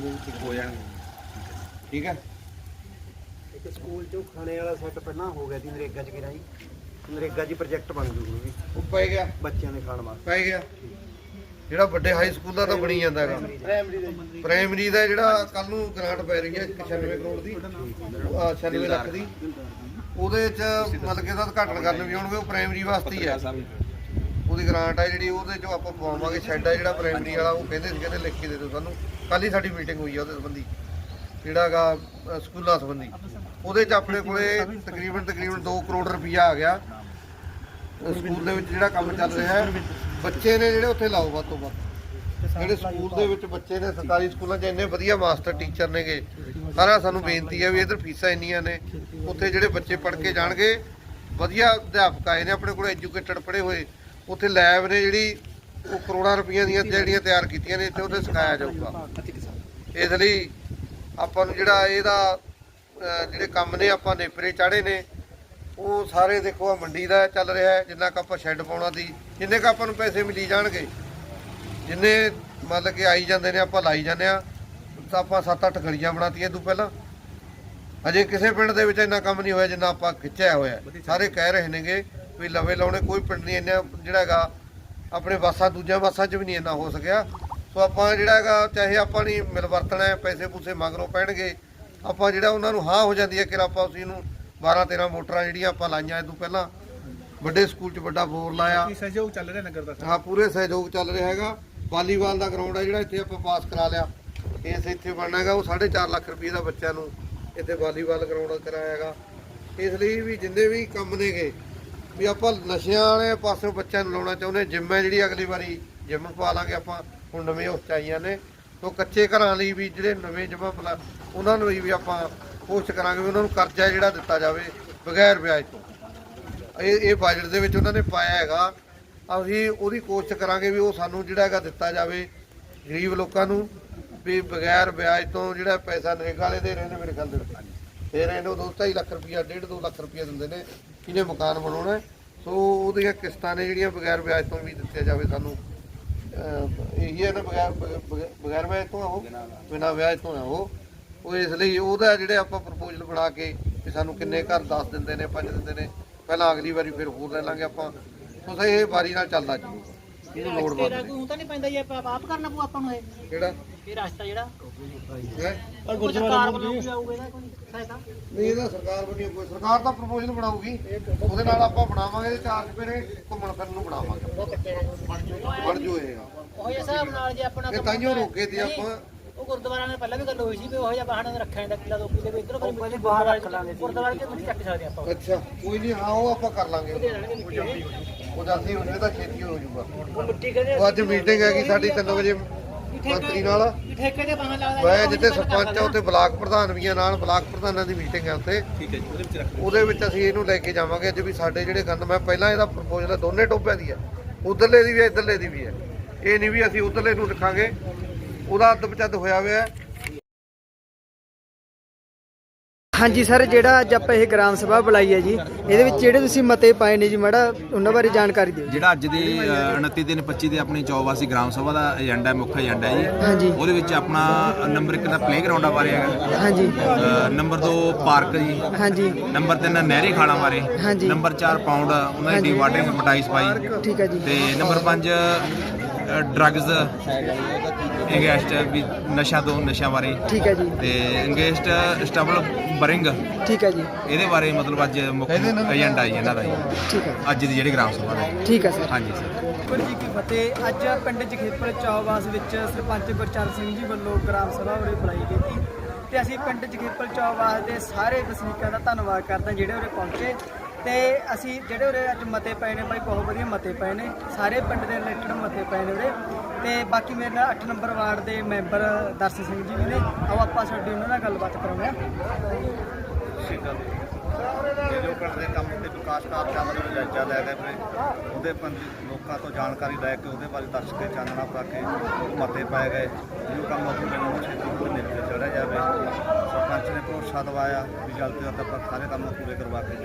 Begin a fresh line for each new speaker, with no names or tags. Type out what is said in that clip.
ਦੇ ਵਿੱਚ ਹੋ ਜਾਣਗੇ। ਠੀਕ ਹੈ?
ਇੱਕ ਸਕੂਲ ਚੋਂ ਖਾਣੇ ਵਾਲਾ ਸੈੱਟ ਪਹਿਲਾਂ ਹੋ ਗਿਆ ਸੀ ਨਰੇਗਾ ਚ ਕਿਰਾ ਜੀ ਨਰੇਗਾ ਜੀ ਪ੍ਰੋਜੈਕਟ ਬਣ ਜੂਗਾ
ਉਹ ਪੈ ਗਿਆ।
ਬੱਚਿਆਂ ਦੇ ਖਾਣ ਵਾਸਤੇ।
ਪੈ ਗਿਆ। ਜਿਹੜਾ ਵੱਡੇ ਹਾਈ ਸਕੂਲ ਦਾ ਤਾਂ ਬਣੀ ਜਾਂਦਾ ਹੈਗਾ।
ਪ੍ਰਾਇਮਰੀ ਦੇ
ਜਿਹੜਾ ਕੱਲ ਨੂੰ ਗ੍ਰਾਂਟ ਪੈ ਰਹੀ ਹੈ 96 ਕਰੋੜ ਦੀ। ਆਹ 96 ਲੱਖ ਦੀ। ਉਹਦੇ ਚ ਮਤਲਬ ਕਿ ਇਹਦਾ ਉਦਘਾਟਨ ਕਰਨ ਵੀ ਆਉਣਗੇ ਉਹ ਪ੍ਰਾਇਮਰੀ ਵਾਸਤੇ ਹੀ ਹੈ। ਉਹਦੀ ਗ੍ਰਾਂਟ ਆ ਜਿਹੜੀ, ਉਹਦੇ ਚੋਂ ਆਪਾਂ ਪਵਾਵਾਂਗੇ ਸ਼ੈੱਡ ਹੈ ਜਿਹੜਾ ਪ੍ਰਾਇਮਰੀ ਵਾਲਾ, ਉਹ ਕਹਿੰਦੇ ਸੀ, ਕਹਿੰਦੇ ਲਿਖ ਕੇ ਦੇ ਦਿਓ ਸਾਨੂੰ। ਕੱਲ ਹੀ ਸਾਡੀ ਮੀਟਿੰਗ ਹੋਈ ਹੈ ਉਹਦੇ ਸੰਬੰਧੀ, ਜਿਹੜਾ ਹੈਗਾ ਸਕੂਲਾਂ ਸੰਬੰਧੀ। ਉਹਦੇ ਚ ਆਪਣੇ ਕੋਲੇ ਤਕਰੀਬਨ ਤਕਰੀਬਨ 2 ਕਰੋੜ ਰੁਪਈਆ ਆ ਗਿਆ। ਸਕੂਲ ਦੇ ਵਿੱਚ ਜਿਹੜਾ ਕੰਮ ਚੱਲ ਰਿਹਾ ਹੈ, ਬੱਚੇ ਨੇ ਜਿਹੜੇ ਉੱਥੇ ਲਾਓ ਵੱਧ ਤੋਂ ਵੱਧ। ਜਿਹੜੇ ਸਕੂਲ ਦੇ ਵਿੱਚ ਬੱਚੇ ਨੇ, ਸਰਕਾਰੀ ਸਕੂਲਾਂ 'ਚ ਇੰਨੇ ਵਧੀਆ ਮਾਸਟਰ, ਟੀਚਰ ਨੇਗੇ। ਸਾਰਾ ਸਾਨੂੰ ਬੇਨਤੀ ਹੈ ਵੀ ਇਧਰ ਫੀਸਾਂ ਇੰਨੀਆਂ ਨੇ, ਉੱਥੇ ਜਿਹੜੇ ਬੱਚੇ ਪੜ੍ਹ ਕੇ ਜਾਣਗੇ। ਵਧੀਆ ਅਧਿਆਪਕ ਆਏ ਨੇ, ਆਪਣੇ ਕੋਲ ਐਜੂਕੇਟਡ ਪੜ੍ਹੇ ਹੋਏ। ਉੱਥੇ ਲੈਬ ਨੇ ਜਿਹੜੀ ਉਹ ਕਰੋੜਾਂ ਰੁਪਈਆਂ ਦੀਆਂ ਜਿਹੜੀਆਂ ਤਿਆਰ ਕੀਤੀਆਂ ਨੇ ਇੱਥੇ ਉਹਦੇ ਸਿਖਾਇਆ ਜਾਊਗਾ। ਇਸ ਲਈ ਆਪਾਂ ਨੂੰ ਜਿਹੜਾ ਇਹਦਾ ਜਿਹੜੇ ਕੰਮ ਨੇ ਆਪਾਂ ਨੇਪਰੇ ਚਾੜੇ ਨੇ ਉਹ ਸਾਰੇ ਦੇਖੋ ਆ ਮੰਡੀ ਦਾ ਚੱਲ ਰਿਹਾ ਹੈ ਜਿੰਨਾ ਕੁ ਆਪਾਂ ਸ਼ੈੱਡ ਪਾਉਣਾ ਦੀ ਜਿੰਨੇ ਕੁ ਆਪਾਂ ਨੂੰ ਪੈਸੇ ਮਿਲੀ ਜਾਣਗੇ ਜਿੰਨੇ ਮਤਲਬ ਕਿ ਆਈ ਜਾਂਦੇ ਨੇ ਆਪਾਂ ਲਾਈ ਜਾਂਦੇ ਆ ਤਾਂ ਆਪਾਂ 7-8 ਗਲੀਆਂ ਬਣਾਤੀਆਂ ਤੋਂ ਪਹਿਲਾਂ। ਅਜੇ ਕਿਸੇ ਪਿੰਡ ਦੇ ਵਿੱਚ ਇੰਨਾ ਕੰਮ ਨਹੀਂ ਹੋਇਆ ਜਿੰਨਾ ਆਪਾਂ ਖਿੱਚਿਆ ਹੋਇਆ। ਸਾਰੇ ਕਹਿ ਰਹੇ ਨੇਗੇ ਵੀ ਲਵੇ ਲਾਉਣੇ ਕੋਈ ਪਿੰਡ ਨਹੀਂ ਇੰਨਾ ਜਿਹੜਾ ਹੈਗਾ ਆਪਣੇ ਵਾਸਾਂ ਦੂਜਿਆਂ ਵਾਸਾਂ 'ਚ ਵੀ ਨਹੀਂ ਇੰਨਾ ਹੋ ਸਕਿਆ। ਸੋ ਆਪਾਂ ਜਿਹੜਾ ਹੈਗਾ ਚਾਹੇ ਆਪਾਂ ਨਹੀਂ ਮਿਲ ਵਰਤਣਾ ਹੈ, ਪੈਸੇ ਪੂਸੇ ਮਗਰੋਂ ਪੈਣਗੇ ਆਪਾਂ ਜਿਹੜਾ ਉਹਨਾਂ ਨੂੰ ਹਾਂ ਹੋ ਜਾਂਦੀ ਹੈ ਕਿ ਆਪਾਂ ਉਸੇ ਨੂੰ 12 13 ਮੋਟਰਾਂ ਜਿਹੜੀਆਂ ਆਪਾਂ ਲਾਈਆਂ ਇਹ ਤੋਂ ਪਹਿਲਾਂ ਵੱਡੇ ਸਕੂਲ 'ਚ ਵੱਡਾ ਬੋਰ ਲਾਇਆ।
ਸਹਿਯੋਗ ਚੱਲ ਰਿਹਾ ਨਗਰ ਦਾ?
ਹਾਂ ਪੂਰੇ ਸਹਿਯੋਗ ਚੱਲ ਰਿਹਾ ਹੈਗਾ। ਵਾਲੀਬਾਲ ਦਾ ਗਰਾਊਂਡ ਹੈ ਜਿਹੜਾ ਇੱਥੇ ਆਪਾਂ ਪਾਸ ਕਰਾ ਲਿਆ। ਇਸ ਇੱਥੇ ਬਣਨਾ ਹੈਗਾ ਉਹ 4.5 ਲੱਖ ਰੁਪਏ ਦਾ ਬੱਚਿਆਂ ਨੂੰ ਇੱਥੇ ਵਾਲੀਬਾਲ ਗਰਾਊਂਡ ਕਰਾਇਆ ਹੈਗਾ। ਇਸ ਲਈ ਵੀ ਜਿੰਨੇ ਵੀ ਕੰਮ ਨੇਗੇ ਵੀ ਆਪਾਂ ਨਸ਼ਿਆਂ ਵਾਲੇ ਪਾਸੇ ਬੱਚਿਆਂ ਨੂੰ ਲਾਉਣਾ ਚਾਹੁੰਦੇ ਜਿੰਮ ਹੈ ਜਿਹੜੀ ਅਗਲੀ ਵਾਰੀ ਜਿੰਮ ਪਾ ਲਾਂਗੇ ਆਪਾਂ, ਹੁਣ ਨਵੇਂ ਉਸ 'ਚ ਆਈਆਂ ਨੇ। ਤੋਂ ਕੱਚੇ ਘਰਾਂ ਲਈ ਵੀ ਜਿਹੜੇ ਨਵੇਂ ਜਮਾ ਪਲਾ ਉਹਨਾਂ ਨੂੰ ਵੀ ਆਪਾਂ ਕੋਸ਼ਿਸ਼ ਕਰਾਂਗੇ ਵੀ ਉਹਨਾਂ ਨੂੰ ਕਰਜ਼ਾ ਜਿਹੜਾ ਦਿੱਤਾ ਜਾਵੇ ਬਗੈਰ ਵਿਆਜ ਤੋਂ। ਇਹ ਇਹ ਬਜਟ ਦੇ ਵਿੱਚ ਉਹਨਾਂ ਨੇ ਪਾਇਆ ਹੈਗਾ। ਅਸੀਂ ਉਹਦੀ ਕੋਸ਼ਿਸ਼ ਕਰਾਂਗੇ ਵੀ ਉਹ ਸਾਨੂੰ ਜਿਹੜਾ ਹੈਗਾ ਦਿੱਤਾ ਜਾਵੇ ਗਰੀਬ ਲੋਕਾਂ ਨੂੰ ਵੀ ਬਗੈਰ ਵਿਆਜ ਤੋਂ ਜਿਹੜਾ ਪੈਸਾ ਨਰੇਗਾ ਵਾਲੇ ਦੇ ਰਹੇ ਨੇ ਮੇਰੇ ਖਿਆਲ ਦੇ ਦੇ ਰਹੇ ਨੇ ਉਹ 2.5 ਲੱਖ ਰੁਪਈਆ 1.5 2 ਲੱਖ ਰੁਪਈਆ ਦਿੰਦੇ ਨੇ। ਇਹਨੇ ਮਕਾਨ ਬਣਾਉਣਾ ਹੈ। ਸੋ ਉਹਦੀਆਂ ਕਿਸ਼ਤਾਂ ਨੇ ਜਿਹੜੀਆਂ ਬਗੈਰ ਵਿਆਜ ਤੋਂ ਵੀ ਦਿੱਤੀਆਂ ਜਾਵੇ ਸਾਨੂੰ। ਇਹੀ ਹੈ ਨਾ ਬਗੈਰ ਬਗੈਰ- ਵਿਆਜ ਤੋਂ ਉਹ। ਬਿਨਾਂ ਵਿਆਜ ਤੋਂ ਆ ਉਹ। ਉਹ ਇਸ ਲਈ ਉਹਦਾ ਜਿਹੜੇ ਆਪਾਂ ਪ੍ਰਪੋਜ਼ਲ ਬਣਾ ਕੇ ਵੀ ਸਾਨੂੰ ਕਿੰਨੇ ਘਰ 10 ਦਿੰਦੇ ਨੇ 5 ਦਿੰਦੇ ਨੇ ਪਹਿਲਾਂ ਅਗਲੀ ਵਾਰੀ ਫਿਰ ਹੋਰ ਲੈ ਲਾਂਗੇ ਆਪਾਂ। ਸੋ ਸਹੀ ਇਹ ਵਾਰੀ ਨਾਲ ਚੱਲਦਾ ਜਾਊਗਾ ਇਹਨੂੰ ਲੋੜ
ਤੇਰਾ
ਬੰਦ
ਕੋਈ ਤਾਂ ਨਹੀਂ ਪੈਂਦਾ ਜੀ ਆਪਾਂ ਆਪ ਕਰਨਾ ਪਊ ਆਪਾਂ ਨੂੰ ਇਹ।
ਕਿਹੜਾ?
ਇਹ ਰਸਤਾ ਜਿਹੜਾ। ਕੋਈ ਸਰਕਾਰ ਵੱਲੋਂ ਵੀ ਆਊਗਾ ਇਹਦਾ ਕੋਈ ਸਹਾਇਤਾ?
ਨਹੀਂ ਇਹਦਾ ਸਰਕਾਰ ਬਣੀ ਕੋਈ ਸਰਕਾਰ ਤਾਂ ਪ੍ਰਪੋਜ਼ਲ ਬਣਾਊਗੀ। ਉਹਦੇ ਨਾਲ ਆਪਾਂ ਬਣਾਵਾਂਗੇ ਤੇ ਚਾਰ ਚਪੇਰੇ ਘੁੰਮਣ ਫਿਰਨ ਨੂੰ ਬਣਾਵਾਂਗੇ। ਬਣ ਜੋ ਇਹ
ਉਹ ਜਿਹਾ ਹਿਸਾਬ ਨਾਲ ਜੇ ਆਪਣਾ
ਇਹ ਤਾਈਓ ਰੋਕੇ ਤੇ ਆਪਾਂ।
ਉਹ ਗੁਰਦੁਆਰਾ ਨਾਲ ਪਹਿਲਾਂ ਵੀ ਗੱਲ ਹੋਈ ਸੀ ਵੀ ਉਹ ਜਿਹਾ ਬਾਹਣਾ ਰੱਖਿਆ ਜਾਂਦਾ ਕਿਲਾ ਦੋ ਕਿਲੇ ਵੀ ਇਧਰੋਂ ਫਿਰ ਬਾਹਰ ਰੱਖ ਲਾਂਗੇ ਗੁਰਦੁਆਰੇ ਤੇ ਤੁਸੀਂ ਚੱਕ ਸਕਦੇ ਆਪਾਂ।
ਅੱਛਾ ਕੋਈ ਨਹੀਂ ਹਾਂ ਉਹ ਆਪਾਂ ਕਰ ਲਾਂਗੇ।
ਦੇ ਦੇਣਗੇ ਮਿੱਟੀ ਦੇ।
ਉਹ ਜਾਂਦੀ ਉਹਨੇ ਤਾਂ ਛੇਤੀ ਹੋ ਜਾਊਗਾ।
ਉਹ ਮਿੱਟੀ ਕਹਿੰਦੇ
ਉਹ ਅੱਜ ਮੀਟਿੰਗ ਹੈਗੀ ਸਾਡੀ 3 ਵਜੇ। ਮੰਤਰੀ ਨਾਲ।
ਠੇਕੇ ਦੇ ਬਾਹਰ ਲੱਗਦਾ
ਮੈਂ ਜਿੱਥੇ ਸਰਪੰਚ ਆ ਉੱਥੇ ਬਲਾਕ ਪ੍ਰਧਾਨ ਵੀ ਆ ਨਾਲ ਬਲਾਕ ਪ੍ਰਧਾਨਾਂ ਦੀ ਮੀਟਿੰਗ ਹੈ ਉੱਥੇ।
ਠੀਕ ਹੈ ਜੀ ਉਹਦੇ ਵਿੱਚ ਰੱਖ
ਉਹਦੇ ਵਿੱਚ ਅਸੀਂ ਇਹਨੂੰ ਲੈ ਕੇ ਜਾਵਾਂਗੇ ਅੱਜ ਵੀ ਸਾਡੇ ਜਿਹੜੇ ਗੰਦ ਮੈਂ ਪਹਿਲਾਂ ਇਹਦਾ ਪ੍ਰਪੋਜ਼ਲ ਦੋਨੇ ਟੋਪਿਆਂ ਦੀ ਹੈ ਉਧਰਲੇ ਦੀ ਵੀ ਹੈ ਇਧਰਲੇ ਦੀ ਵੀ ਹੈ ਇਹ ਨਹੀਂ ਵੀ ਅਸੀਂ ਉਧਰਲੇ ਨੂੰ ਲਿਖਾਂਗੇ ਉਹਦਾ ਅੱਧ ਪਚੱਧ ਹੋਇਆ ਹੋਇਆ
ਹਾਂਜੀ ਸਰ ਜਿਹੜਾ ਅੱਜ ਆਪਾਂ ਇਹ ਗ੍ਰਾਮ ਸਭਾ ਬੁਲਾਈ ਹੈ ਜੀ ਇਹਦੇ ਵਿੱਚ ਜਿਹੜੇ ਤੁਸੀਂ ਮਤੇ ਪਾਏ ਨੇ ਜੀ ਮਾੜਾ ਉਹਨਾਂ ਬਾਰੇ ਜਾਣਕਾਰੀ ਦਿਓ
ਜਿਹੜਾ ਅੱਜ ਦੇ ਅ, 29 ਦਿਨ 25 ਦੇ ਆਪਣੀ ਚੌਵਾਸੀ ਗ੍ਰਾਮ ਸਭਾ ਦਾ ਏਜੰਡਾ ਮੁੱਖ ਏਜੰਡਾ ਹੈ ਜੀ।
ਹਾਂਜੀ।
ਉਹਦੇ ਵਿੱਚ ਆਪਣਾ ਨੰਬਰ 1 ਦਾ ਪਲੇਗਰਾਉਂਡਾਂ ਬਾਰੇ ਹੈਗਾ।
ਹਾਂਜੀ।
ਨੰਬਰ 2 ਪਾਰਕ ਜੀ।
ਹਾਂਜੀ।
ਨੰਬਰ 3 ਨਹਿਰੀ ਖਾਲਾਂ ਬਾਰੇ।
ਹਾਂਜੀ।
ਨੰਬਰ 4 ਪਾਉਂਡ ਉਹਨਾਂ ਦੀ। ਡੀਵਾਟਰਿੰਗ ਪਟਾਈ ਸਪਾਈ
ਠੀਕ ਹੈ ਜੀ।
ਤੇ ਨੰਬਰ 5 ਡਰੱਗਸ ਇੰਗੇਸਟ ਵੀ ਨਸ਼ਾ ਤੋਂ ਨਸ਼ਿਆਂ ਬਾਰੇ।
ਠੀਕ ਹੈ ਜੀ।
ਤੇ ਇੰਗੇਸਟ ਸਟਬਲ ਬਰਿੰਗ।
ਠੀਕ ਹੈ ਜੀ।
ਇਹਦੇ ਬਾਰੇ ਮਤਲਬ ਅੱਜ ਮੁੱਖ ਏਜੰਡਾ ਜੀ ਇਹਨਾਂ ਦਾ ਜੀ।
ਠੀਕ ਹੈ।
ਅੱਜ ਦੀ ਜਿਹੜੀ ਗ੍ਰਾਮ ਸਭਾ ਦਾ
ਠੀਕ ਹੈ ਸਰ।
ਹਾਂਜੀ ਸਰ।
ਵਾਹਿਗੁਰੂ ਜੀ ਕੀ ਫਤਿਹ? ਅੱਜ ਪਿੰਡ ਜਖੇਪਲ ਚੌਵਾਸ ਵਿੱਚ ਸਰਪੰਚ ਗੁਰਚਰਨ ਸਿੰਘ ਜੀ ਵੱਲੋਂ ਗ੍ਰਾਮ ਸਭਾ ਉਰੇ ਬੁਲਾਈ ਗਈ ਸੀ। ਤੇ ਅਸੀਂ ਪਿੰਡ ਜਖੇਪਲ ਚੌਵਾਸ ਦੇ ਸਾਰੇ ਵਸਨੀਕਾਂ ਦਾ ਧੰਨਵਾਦ ਕਰਦੇ ਹਾਂ ਜਿਹੜੇ ਉਰੇ ਪਹੁੰਚੇ। ਤੇ ਅਸੀਂ ਜਿਹੜੇ ਉਰੇ ਅੱਜ ਮਤੇ ਪਏ ਨੇ, ਭਾਈ ਬਹੁਤ ਵਧੀਆ ਮਤੇ ਪਏ ਨੇ। ਸਾਰੇ ਪਿੰਡ ਦੇ ਰਿਲੇਟਡ ਮਤੇ ਪਏ ਨੇ ਉਰੇ। ਤੇ ਬਾਕੀ ਮੇਰੇ ਨਾਲ 8 ਨੰਬਰ ਵਾਰਡ ਦੇ ਮੈਂਬਰ ਦਰਸ਼ਨ ਸਿੰਘ ਜੀ ਵੀ ਨੇ। ਆਓ ਆਪਾਂ ਸਾਡੀ ਉਹਨਾਂ ਨਾਲ ਗੱਲਬਾਤ ਕਰਾਉਂਦੇ ਹਾਂ।
ਪਿੰਡ ਦੇ ਕੰਮ ਤੇ ਵਿਕਾਸ ਕਾਰਜਾਂ ਬਾਰੇ ਜਾਇਜ਼ਾ ਲੈ ਕੇ ਫਿਰ ਉਹਦੇ ਪੰਜ ਲੋਕਾਂ ਤੋਂ ਜਾਣਕਾਰੀ ਲੈ ਕੇ ਉਹਦੇ ਬਾਰੇ ਦੱਸ ਕੇ ਚਾਨਣਾ ਪਾ ਕੇ ਉਹ ਮਤੇ ਪਾਏ ਗਏ। ਜੋ ਕੰਮ ਅਧੂਰੇ ਨੇ ਉਹ ਛੇਤੀ ਪੂਰੇ ਨਿਰ ਕੇ ਚੜਿਆ ਜਾਵੇ। ਸਰਪੰਚ ਨੇ ਭਰੋਸਾ ਦਵਾਇਆ ਵੀ ਜਲਦ ਤੋਂ ਜਲਦ ਆਪਾਂ ਸਾਰੇ ਕੰਮ ਪੂਰੇ ਕਰਵਾ ਕੇ